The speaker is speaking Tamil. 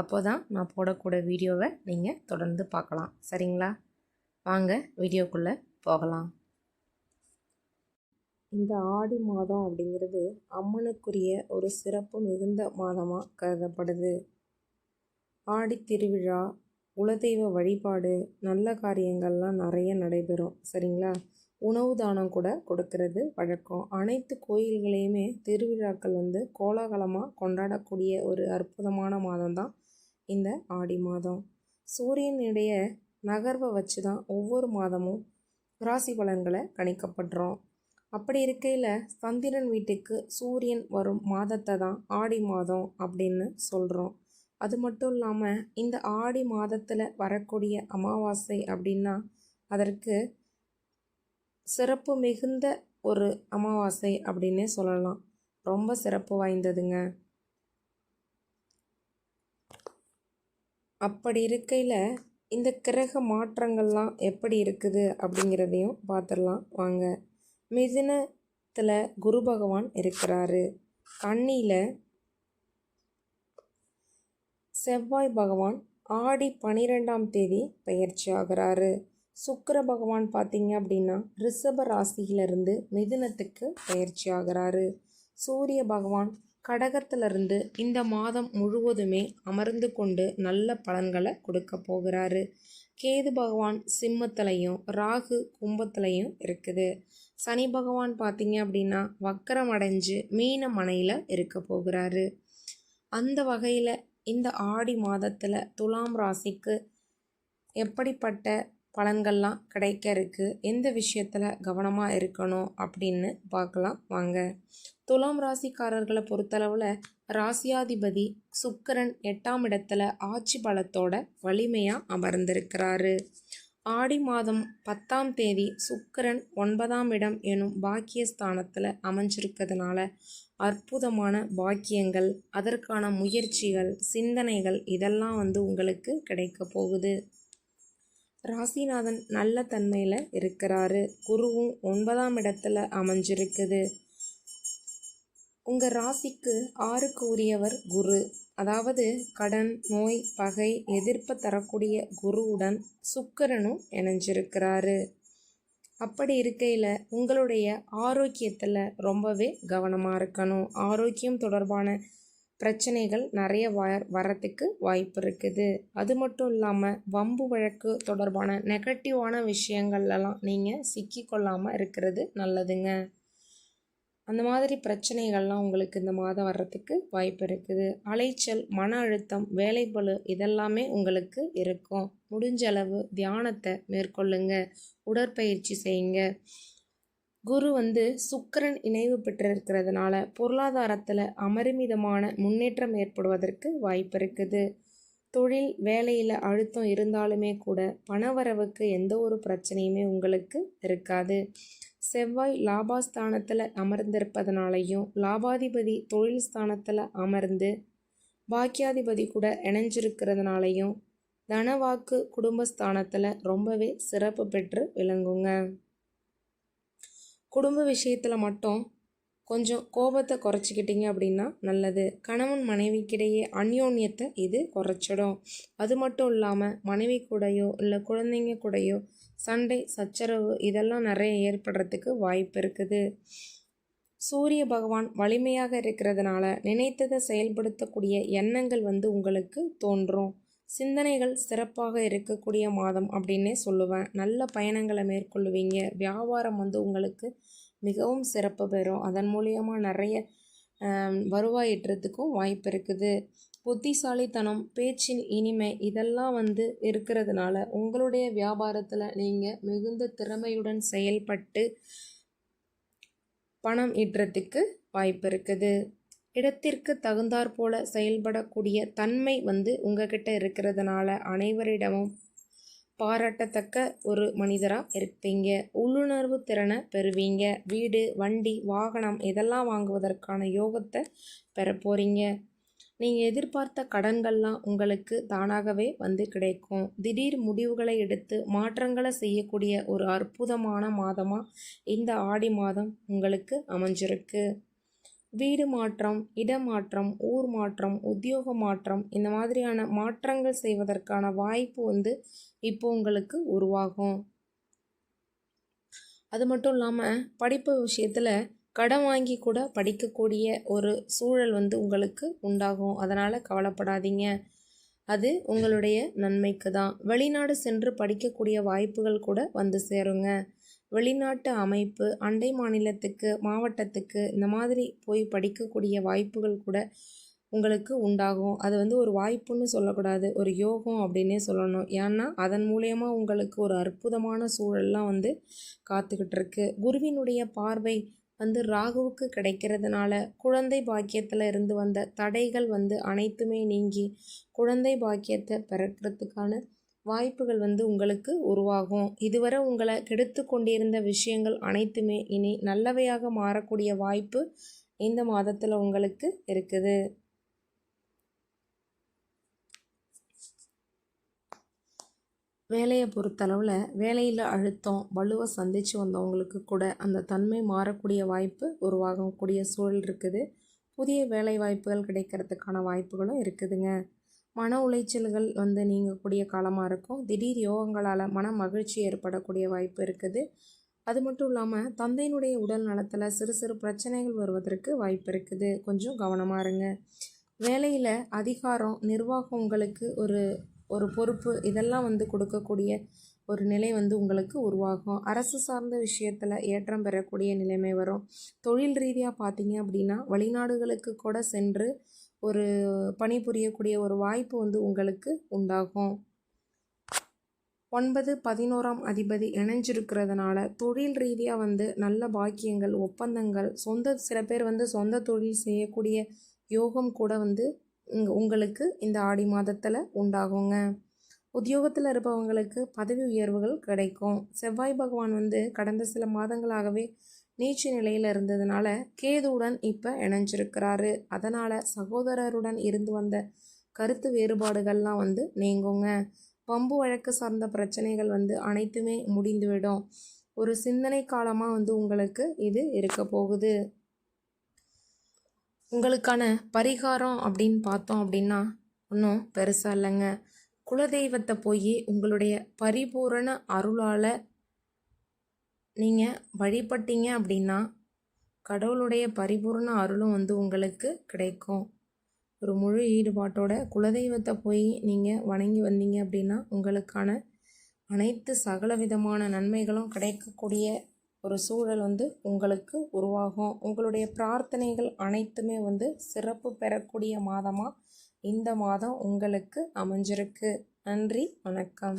அப்போ தான் நான் போடக்கூடிய வீடியோவை நீங்கள் தொடர்ந்து பார்க்கலாம். சரிங்களா? வாங்க வீடியோக்குள்ளே போகலாம். இந்த ஆடி மாதம் அப்படிங்கிறது அம்மனுக்குரிய ஒரு சிறப்பு மிகுந்த மாதமாக கருதப்படுது. ஆடி திருவிழா குலதெய்வ வழிபாடு நல்ல காரியங்கள்லாம் நிறைய நடைபெறும். சரிங்களா? உணவு தானம் கூட கொடுக்கறது வழக்கம். அனைத்து கோயில்களையுமே திருவிழாக்கள் வந்து கோலாகலமாக கொண்டாடக்கூடிய ஒரு அற்புதமான மாதம் தான் இந்த ஆடி மாதம். சூரியனுடைய நகர்வை வச்சு தான் ஒவ்வொரு மாதமும் ராசி பலன்களை கணிக்கப்படுறோம். அப்படி இருக்கையில் சந்திரன் வீட்டுக்கு சூரியன் வரும் மாதத்தை தான் ஆடி மாதம் அப்படின்னு சொல்கிறோம் அது மட்டும் இல்லாமல் இந்த ஆடி மாதத்தில் வரக்கூடிய அமாவாசை அப்படின்னா அதற்கு சிறப்பு மிகுந்த ஒரு அமாவாசை அப்படின்னே சொல்லலாம். ரொம்ப சிறப்பு வாய்ந்ததுங்க. அப்படி இருக்கையில் இந்த கிரக மாற்றங்கள்லாம் எப்படி இருக்குது அப்படிங்கிறதையும் பார்த்துடலாம் வாங்க. மிதுனத்தில் குரு பகவான் இருக்கிறாரு. கண்ணியில் செவ்வாய் பகவான் ஆடி பனிரெண்டாம் தேதி பயிற்சி ஆகிறாரு. சுக்கர பகவான் பார்த்தீங்க அப்படின்னா ரிஷப ராசியிலிருந்து மிதுனத்துக்கு பயிற்சி ஆகிறாரு. சூரிய பகவான் கடகத்திலிருந்து இந்த மாதம் முழுவதுமே அமர்ந்து கொண்டு நல்ல பலன்களை கொடுக்க போகிறாரு. கேது பகவான் சிம்மத்திலையும் ராகு கும்பத்திலையும் இருக்குது. சனி பகவான் பார்த்தீங்க அப்படின்னா வக்கரம் அடைஞ்சு மீன மனையில் இருக்க போகிறாரு. அந்த வகையில் இந்த ஆடி மாதத்தில் துலாம் ராசிக்கு எப்படிப்பட்ட பலன்கள்லாம் கிடைக்க இருக்குது எந்த விஷயத்தில் கவனமாக இருக்கணும் அப்படின்னு பார்க்கலாம். வாங்க. துலாம் ராசிக்காரர்களை பொறுத்தளவில் ராசியாதிபதி சுக்கரன் எட்டாம் இடத்துல ஆட்சி பலத்தோட வலிமையாக அமர்ந்திருக்கிறாரு. ஆடி மாதம் பத்தாம் தேதி சுக்கரன் ஒன்பதாம் இடம் எனும் பாக்கியஸ்தானத்தில் அமைஞ்சிருக்கிறதுனால அற்புதமான பாக்கியங்கள் அதற்கான முயற்சிகள் சிந்தனைகள் இதெல்லாம் வந்து உங்களுக்கு கிடைக்க போகுது. ராசிநாதன் நல்ல தன்மையில் இருக்கிறாரு. குருவும் ஒன்பதாம் இடத்துல அமைஞ்சிருக்குது. உங்கள் ராசிக்கு ஆறுக்கு உரியவர் குரு. அதாவது கடன் நோய் பகை எதிர்ப்பு தரக்கூடிய குருவுடன் சுக்கரனும் இணைஞ்சிருக்கிறாரு. அப்படி இருக்கையில் உங்களுடைய ஆரோக்கியத்தில் ரொம்பவே கவனமாக இருக்கணும். ஆரோக்கியம் தொடர்பான பிரச்சனைகள் நிறைய வ வரத்துக்கு வாய்ப்பு இருக்குது. அது மட்டும் இல்லாமல் வம்பு வழக்கு தொடர்பான நெகட்டிவான விஷயங்கள்லாம் நீங்கள் சிக்கிக்கொள்ளாமல் இருக்கிறது நல்லதுங்க. அந்த மாதிரி பிரச்சனைகள்லாம் உங்களுக்கு இந்த மாதம் வர்றதுக்கு வாய்ப்பு இருக்குது. அலைச்சல் மன அழுத்தம் வேலைப்பழு இதெல்லாமே உங்களுக்கு இருக்கும். முடிஞ்ச அளவு தியானத்தை மேற்கொள்ளுங்க. உடற்பயிற்சி செய்யுங்க. குரு வந்து சுக்கரன் இணைவு பெற்றிருக்கிறதுனால பொருளாதாரத்தில் அமரிமிதமான முன்னேற்றம் ஏற்படுவதற்கு வாய்ப்பு இருக்குது. தொழில் வேலையில் அழுத்தம் இருந்தாலுமே கூட பணவரவுக்கு எந்த ஒரு பிரச்சனையுமே உங்களுக்கு இருக்காது. செவ்வாய் லாபாஸ்தானத்தில் அமர்ந்திருப்பதனாலையும் லாபாதிபதி தொழில் ஸ்தானத்தில் அமர்ந்து பாக்கியாதிபதி கூட இணைஞ்சிருக்கிறதுனாலையும் தனவாக்கு குடும்பஸ்தானத்தில் ரொம்பவே சிறப்பு பெற்று விளங்குங்க. குடும்ப விஷயத்தில் மட்டும் கொஞ்சம் கோபத்தை குறைச்சிக்கிட்டிங்க அப்படின்னா நல்லது. கணவன் மனைவிக்கிடையே அந்யோன்யத்தை இது குறைச்சிடும். அது மட்டும் இல்லாமல் மனைவி கூடையோ இல்லை குழந்தைங்க கூடையோ சண்டை சச்சரவு இதெல்லாம் நிறைய ஏற்படுறதுக்கு வாய்ப்பு இருக்குது. சூரிய பகவான் வலிமையாக இருக்கிறதுனால நினைத்ததை செயல்படுத்தக்கூடிய எண்ணங்கள் வந்து உங்களுக்கு தோன்றும். சிந்தனைகள் சிறப்பாக இருக்கக்கூடிய மாதம் அப்படின்னே சொல்லுவேன். நல்ல பயணங்களை மேற்கொள்ளுவீங்க. வியாபாரம் வந்து உங்களுக்கு மிகவும் சிறப்பு பெறும். அதன் மூலியமாக நிறைய ஆம், வருவாய் ஈட்டுறதுக்கும் வாய்ப்பு இருக்குது. புத்திசாலித்தனம் பேச்சின் இனிமை இதெல்லாம் வந்து இருக்கிறதுனால உங்களுடைய வியாபாரத்தில் நீங்கள் மிகுந்த திறமையுடன் செயல்பட்டு பணம் ஈட்டுறதுக்கு வாய்ப்பு இருக்குது. இடத்திற்கு தகுந்தாற்போல செயல்படக்கூடிய தன்மை வந்து உங்ககிட்ட இருக்கிறதுனால அனைவரிடமும் பாராட்டத்தக்க ஒரு மனிதராக இருப்பீங்க. உள்ளுணர்வு திறனை பெறுவீங்க. வீடு வண்டி வாகனம் இதெல்லாம் வாங்குவதற்கான யோகத்தை பெற போகிறீங்க நீங்கள் எதிர்பார்த்த கடன்கள்லாம் உங்களுக்கு தானாகவே வந்து கிடைக்கும். திடீர் முடிவுகளை எடுத்து மாற்றங்களை செய்யக்கூடிய ஒரு அற்புதமான மாதமாக இந்த ஆடி மாதம் உங்களுக்கு அமைஞ்சிருக்கு. வீடு மாற்றம் இடமாற்றம் ஊர் மாற்றம் உத்தியோக மாற்றம் இந்த மாதிரியான மாற்றங்கள் செய்வதற்கான வாய்ப்பு வந்து இப்போ உங்களுக்கு உருவாகும். அது மட்டும் இல்லாமல் படிப்பு விஷயத்தில் கடன் வாங்கி கூட படிக்கக்கூடிய ஒரு சூழல் வந்து உங்களுக்கு உண்டாகும். அதனால் கவலைப்படாதீங்க. அது உங்களுடைய நன்மைக்கு தான் வெளிநாடு சென்று படிக்கக்கூடிய வாய்ப்புகள் கூட வந்து சேருங்க. வெளிநாட்டு அமைப்பு அண்டை மாநிலத்துக்கு மாவட்டத்துக்கு இந்த மாதிரி போய் படிக்கக்கூடிய வாய்ப்புகள் கூட உங்களுக்கு உண்டாகும். அது வந்து ஒரு வாய்ப்புன்னு சொல்லக்கூடாது. ஒரு யோகம் அப்படின்னே சொல்லணும். ஏன்னா அதன் மூலயமா உங்களுக்கு ஒரு அற்புதமான சூழல்லாம் வந்து காத்துக்கிட்டு இருக்கு குருவினுடைய பார்வை வந்து ராகுவுக்கு கிடைக்கிறதுனால குழந்தை பாக்கியத்தில் இருந்து வந்த தடைகள் வந்து அனைத்துமே நீங்கி குழந்தை பாக்கியத்தை பிறக்கிறதுக்கான வாய்ப்புகள் வந்து உங்களுக்கு உருவாகும். இதுவரை உங்களை கெடுத்து கொண்டிருந்த விஷயங்கள் அனைத்துமே இனி நல்லவையாக மாறக்கூடிய வாய்ப்பு இந்த மாதத்தில் உங்களுக்கு இருக்குது. வேலையை பொறுத்தளவில் வேலையில் அழுத்தம் வலுவை சந்தித்து வந்தவங்களுக்கு கூட அந்த தன்மை மாறக்கூடிய வாய்ப்பு உருவாகக்கூடிய சூழல் இருக்குது. புதிய வேலை வாய்ப்புகள் கிடைக்கிறதுக்கான வாய்ப்புகளும் இருக்குதுங்க. மன உளைச்சல்கள் வந்து நீங்கக்கூடிய காலமாக இருக்கும். திடீர் யோகங்களால் மன மகிழ்ச்சி ஏற்படக்கூடிய வாய்ப்பு இருக்குது. அது மட்டும் இல்லாமல் தந்தையினுடைய உடல் நலத்தில் சிறு சிறு பிரச்சனைகள் வருவதற்கு வாய்ப்பு இருக்குது. கொஞ்சம் கவனமாக இருங்க. வேலையில் அதிகாரம் நிர்வாகம் உங்களுக்கு ஒரு ஒரு பொறுப்பு இதெல்லாம் வந்து கொடுக்கக்கூடிய ஒரு நிலை வந்து உங்களுக்கு உருவாகும். அரசு சார்ந்த விஷயத்தில் ஏற்றம் பெறக்கூடிய நிலைமை வரும். தொழில் ரீதியாக பார்த்தீங்க அப்படின்னா வெளிநாடுகளுக்கு கூட சென்று ஒரு பணிபுரியக்கூடிய ஒரு வாய்ப்பு வந்து உங்களுக்கு உண்டாகும். ஒன்பது பதினோராம் அதிபதி இணைஞ்சிருக்கிறதுனால தொழில் ரீதியாக வந்து நல்ல பாக்கியங்கள் ஒப்பந்தங்கள் சொந்த சில பேர் வந்து சொந்த தொழில் செய்யக்கூடிய யோகம் கூட வந்து உங்களுக்கு இந்த ஆடி மாதத்தில் உண்டாகுங்க. உத்தியோகத்தில் இருப்பவங்களுக்கு பதவி உயர்வுகள் கிடைக்கும். செவ்வாய் பகவான் வந்து கடந்த சில மாதங்களாகவே நீச்ச நிலையில் இருந்ததுனால கேதுவுடன் இப்போ இணைஞ்சிருக்கிறாரு. அதனால் சகோதரருடன் இருந்து வந்த கருத்து வேறுபாடுகள்லாம் வந்து நீங்குங்க. பம்பு வழக்கு சார்ந்த பிரச்சனைகள் வந்து அனைத்துமே முடிந்துவிடும். ஒரு சிந்தனை காலமாக வந்து உங்களுக்கு இது இருக்க போகுது. உங்களுக்கான பரிகாரம் அப்படின்னு பார்த்தோம் அப்படின்னா ஒன்றும் பெருசாக இல்லைங்க. குலதெய்வத்தை போய் உங்களுடைய பரிபூரண அருளால் நீங்கள் வழிபட்டீங்க அப்படின்னா கடவுளுடைய பரிபூரண அருளும் வந்து உங்களுக்கு கிடைக்கும். ஒரு முழு ஈடுபாட்டோட குலதெய்வத்தை போய் நீங்கள் வணங்கி வந்தீங்க அப்படின்னா உங்களுக்கான அனைத்து சகல விதமான நன்மைகளும் கிடைக்கக்கூடிய ஒரு சூழல் வந்து உங்களுக்கு உருவாகும். உங்களுடைய பிரார்த்தனைகள் அனைத்துமே வந்து சிறப்பு பெறக்கூடிய மாதமாக இந்த மாதம் உங்களுக்கு அமைஞ்சிருக்கு. நன்றி வணக்கம்.